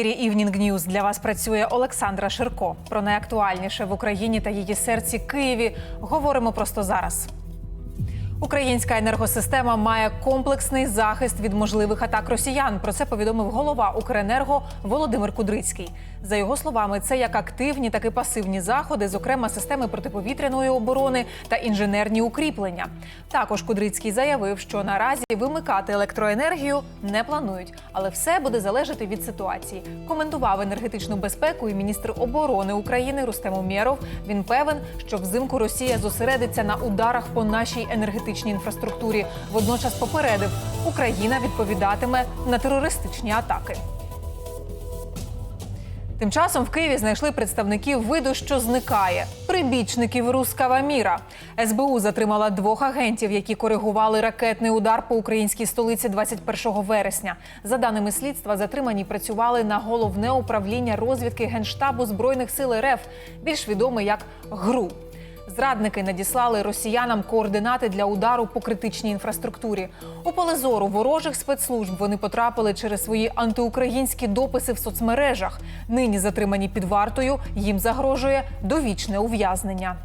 Ефірі Івнінг News для вас працює Олександра Ширко. Про найактуальніше в Україні та її серці Києві говоримо просто зараз. Українська енергосистема має комплексний захист від можливих атак росіян. Про це повідомив голова Укренерго Володимир Кудрицький. За його словами, це як активні, так і пасивні заходи, зокрема системи протиповітряної оборони та інженерні укріплення. Також Кудрицький заявив, що наразі вимикати електроенергію не планують, але все буде залежати від ситуації. Коментував енергетичну безпеку і міністр оборони України Рустем Умєров. Він певен, що взимку Росія зосередиться на ударах по нашій енергетичній інфраструктурі. Водночас попередив, Україна відповідатиме на терористичні атаки. Тим часом в Києві знайшли представників виду, що зникає прибічників рускава міра. СБУ затримала двох агентів, які коригували ракетний удар по українській столиці 21 вересня. За даними слідства, затримані працювали на головне управління розвідки генштабу збройних сил РФ, більш відоме як ГРУ. Зрадники надіслали росіянам координати для удару по критичній інфраструктурі. У поле зору ворожих спецслужб вони потрапили через свої антиукраїнські дописи в соцмережах. Нині затримані під вартою. Їм загрожує довічне ув'язнення.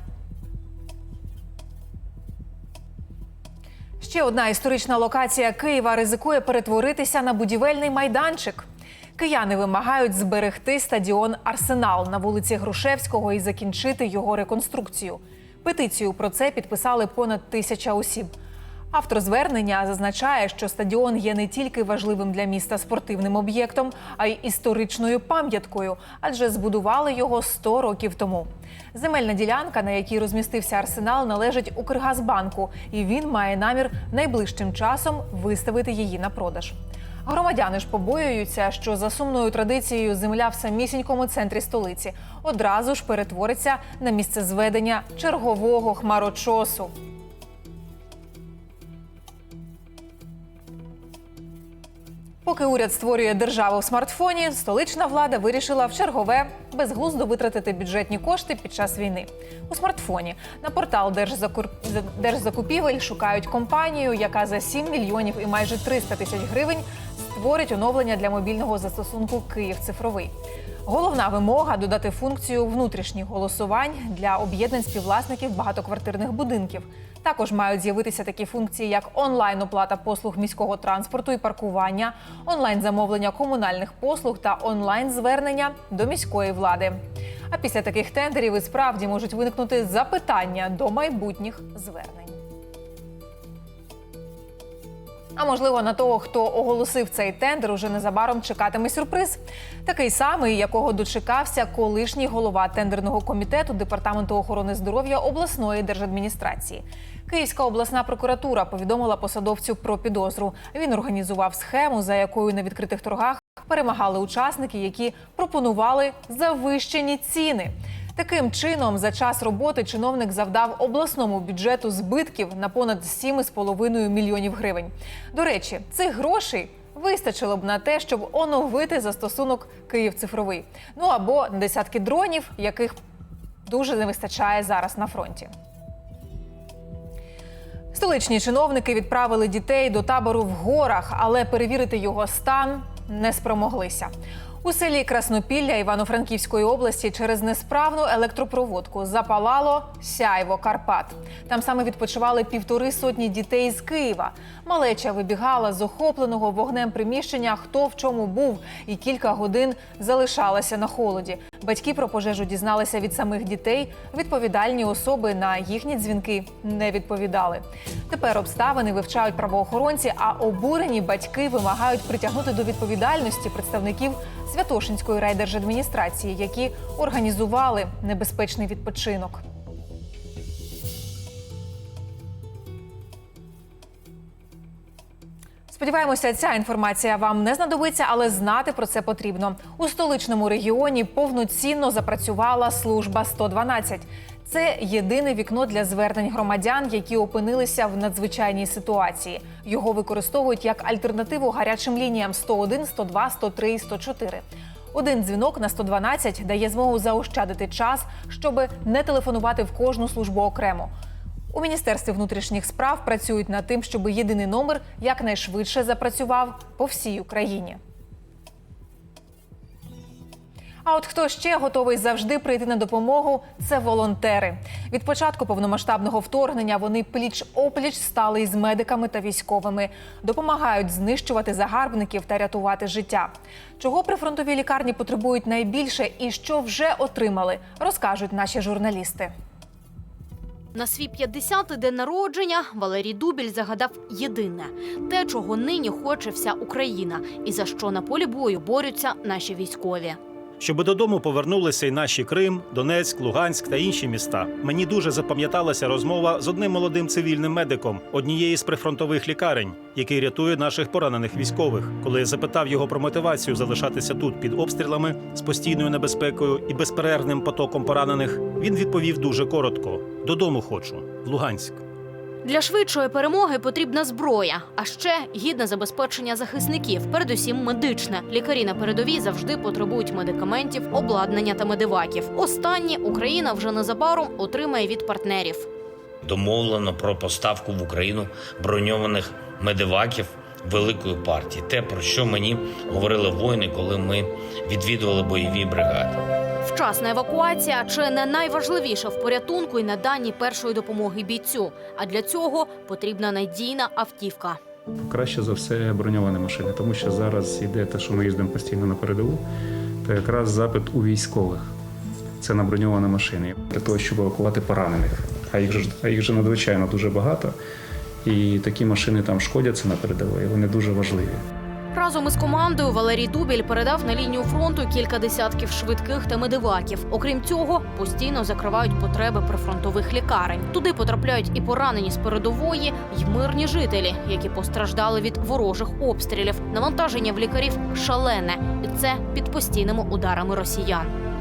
Ще одна історична локація Києва ризикує перетворитися на будівельний майданчик. Кияни вимагають зберегти стадіон Арсенал на вулиці Грушевського і закінчити його реконструкцію. Петицію про це підписали понад тисяча осіб. Автор звернення зазначає, що стадіон є не тільки важливим для міста спортивним об'єктом, а й історичною пам'яткою, адже збудували його 100 років тому. Земельна ділянка, на якій розмістився арсенал, належить Укргазбанку, і він має намір найближчим часом виставити її на продаж. Громадяни ж побоюються, що за сумною традицією земля в самісінькому центрі столиці одразу ж перетвориться на місце зведення чергового хмарочосу. Поки уряд створює державу в смартфоні, столична влада вирішила в чергове безглуздо витратити бюджетні кошти під час війни. У смартфоні на портал Держзакур... Держзакупівель шукають компанію, яка за 7 мільйонів і майже 300 тисяч гривень створить оновлення для мобільного застосунку Київ цифровий. Головна вимога додати функцію внутрішніх голосувань для об'єднань співвласників багатоквартирних будинків. Також мають з'явитися такі функції, як онлайн-оплата послуг міського транспорту і паркування, онлайн-замовлення комунальних послуг та онлайн-звернення до міської влади. А після таких тендерів і справді можуть виникнути запитання до майбутніх звернень. А можливо, на того, хто оголосив цей тендер, уже незабаром чекатиме сюрприз. Такий самий, якого дочекався колишній голова тендерного комітету департаменту охорони здоров'я обласної держадміністрації. Київська обласна прокуратура повідомила посадовцю про підозру. Він організував схему, за якою на відкритих торгах перемагали учасники, які пропонували завищені ціни. Таким чином, за час роботи чиновник завдав обласному бюджету збитків на понад 7,5 мільйонів гривень. До речі, цих грошей вистачило б на те, щоб оновити застосунок Київ цифровий. Ну або десятки дронів, яких дуже не вистачає зараз на фронті. Столичні чиновники відправили дітей до табору в горах, але перевірити його стан не спромоглися. У селі Краснопілля Івано-Франківської області через несправну електропроводку запалало сяйво Карпат. Там саме відпочивали півтори сотні дітей з Києва. Малеча вибігала з охопленого вогнем приміщення, хто в чому був, і кілька годин залишалася на холоді. Батьки про пожежу дізналися від самих дітей. Відповідальні особи на їхні дзвінки не відповідали. Тепер обставини вивчають правоохоронці, а обурені батьки вимагають притягнути до відповідальності представників Святошинської райдержадміністрації, які організували небезпечний відпочинок. Сподіваємося, ця інформація вам не знадобиться, але знати про це потрібно. У столичному регіоні повноцінно запрацювала служба 112. Це єдине вікно для звернень громадян, які опинилися в надзвичайній ситуації. Його використовують як альтернативу гарячим лініям 101, 102, 103 і 104. Один дзвінок на 112 дає змогу заощадити час, щоб не телефонувати в кожну службу окремо. У міністерстві внутрішніх справ працюють над тим, щоб єдиний номер якнайшвидше запрацював по всій Україні. А от хто ще готовий завжди прийти на допомогу, це волонтери. Від початку повномасштабного вторгнення вони пліч опліч стали із медиками та військовими, допомагають знищувати загарбників та рятувати життя. Чого прифронтові лікарні потребують найбільше і що вже отримали, розкажуть наші журналісти. На свій 50-й день народження Валерій Дубіль загадав єдине те, чого нині хоче вся Україна, і за що на полі бою борються наші військові. Щоб додому повернулися й наші Крим, Донецьк, Луганськ та інші міста. Мені дуже запам'яталася розмова з одним молодим цивільним медиком однієї з прифронтових лікарень, який рятує наших поранених військових. Коли я запитав його про мотивацію залишатися тут під обстрілами з постійною небезпекою і безперервним потоком поранених, він відповів дуже коротко: додому хочу, в Луганськ. Для швидшої перемоги потрібна зброя, а ще гідне забезпечення захисників, передусім медичне. Лікарі на передовій завжди потребують медикаментів, обладнання та медиваків. Останні Україна вже незабаром отримає від партнерів. домовлено про поставку в Україну броньованих медиваків великої партії. Те, про що мені говорили воїни, коли ми відвідували бойові бригади. Вчасна евакуація чи не найважливіше в порятунку і наданні першої допомоги бійцю. А для цього потрібна надійна автівка. Краще за все броньовані машини, тому що зараз йде те, що ми їздимо постійно на передову, то якраз запит у військових. Це на броньовані машини для того, щоб евакувати поранених. А їх ж а їх же надзвичайно дуже багато. І такі машини там шкодяться на передовій, вони дуже важливі. Разом із командою Валерій Дубіль передав на лінію фронту кілька десятків швидких та медиваків. Окрім цього, постійно закривають потреби прифронтових лікарень. Туди потрапляють і поранені з передової, й мирні жителі, які постраждали від ворожих обстрілів. Навантаження в лікарів шалене, і це під постійними ударами росіян.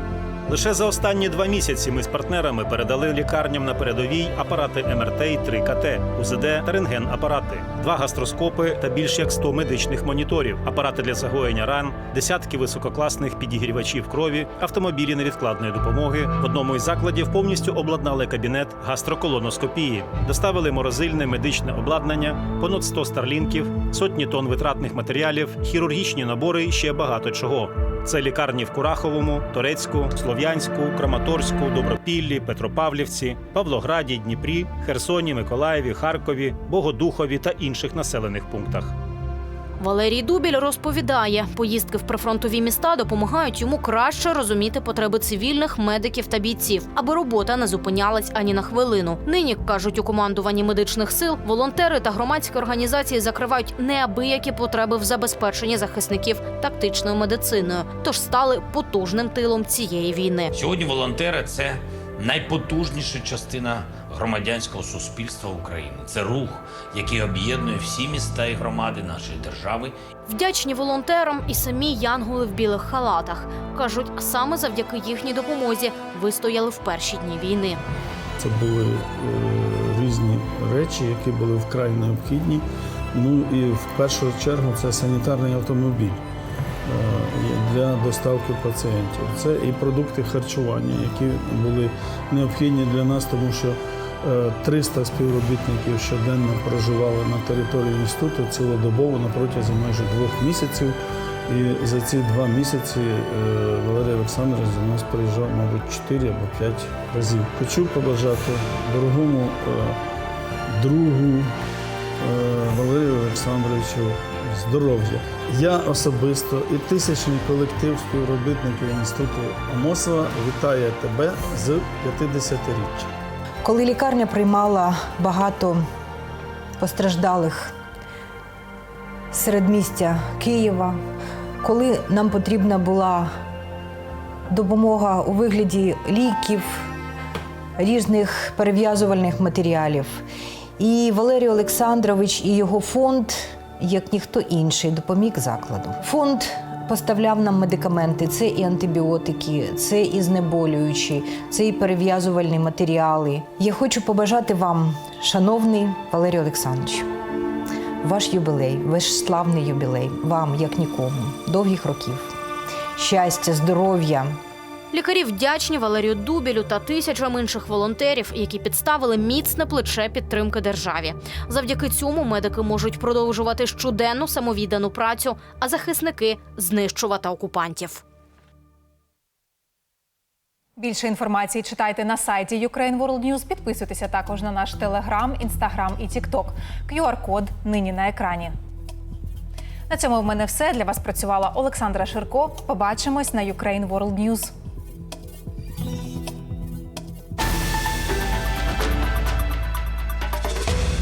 Лише за останні два місяці ми з партнерами передали лікарням на передовій апарати МРТ і 3 КТ, УЗД та рентген-апарати, два гастроскопи та більш як 100 медичних моніторів, апарати для загоєння ран, десятки висококласних підігрівачів крові, автомобілі невідкладної допомоги. В одному із закладів повністю обладнали кабінет гастроколоноскопії, доставили морозильне медичне обладнання, понад 100 старлінків, сотні тонн витратних матеріалів, хірургічні набори і ще багато чого. Це лікарні в Кураховому, Торецьку, Слов'янську, Краматорську, Добропіллі, Петропавлівці, Павлограді, Дніпрі, Херсоні, Миколаєві, Харкові, Богодухові та інших населених пунктах. Валерій Дубіль розповідає, поїздки в прифронтові міста допомагають йому краще розуміти потреби цивільних медиків та бійців, аби робота не зупинялась ані на хвилину. Нині кажуть у командуванні медичних сил, волонтери та громадські організації закривають неабиякі потреби в забезпеченні захисників тактичною медициною, тож стали потужним тилом цієї війни. Сьогодні волонтери це найпотужніша частина громадянського суспільства України. Це рух, який об'єднує всі міста і громади нашої держави Вдячні волонтерам і самі янголи в білих халатах кажуть, саме завдяки їхній допомозі вистояли в перші дні війни. Це були е, різні речі, які були вкрай необхідні. Ну і в першу чергу це санітарний автомобіль для доставки пацієнтів. Це і продукти харчування, які були необхідні для нас, тому що е, 300 співробітників щоденно проживали на території інституту цілодобово на протязі майже двох місяців. І за ці два місяці е, Валерій Олександрович до нас приїжджав, мабуть, 4 або 5 разів. Хочу побажати дорогому е, другу е, Валерію Олександровичу здоров'я. Я особисто і тисячний колектив співробітників інституту Амосова вітає тебе з 50-річчя. Коли лікарня приймала багато постраждалих середмістя Києва, коли нам потрібна була допомога у вигляді ліків, різних перев'язувальних матеріалів. І Валерій Олександрович і його фонд, як ніхто інший, допоміг закладу. Фонд поставляв нам медикаменти: це і антибіотики, це і знеболюючі, це і перев'язувальні матеріали. Я хочу побажати вам, шановний Валерій Олександрович, ваш юбілей, ваш славний юбілей, вам, як нікому, довгих років, щастя, здоров'я, Лікарі вдячні Валерію Дубілю та тисячам інших волонтерів, які підставили міцне плече підтримки державі. Завдяки цьому медики можуть продовжувати щоденну самовіддану працю, а захисники знищувати окупантів. Більше інформації читайте на сайті Ukraine World News. Підписуйтеся також на наш телеграм, інстаграм і тікток. QR-код нині на екрані. На цьому в мене все. Для вас працювала Олександра Ширко. Побачимось на Ukraine World News.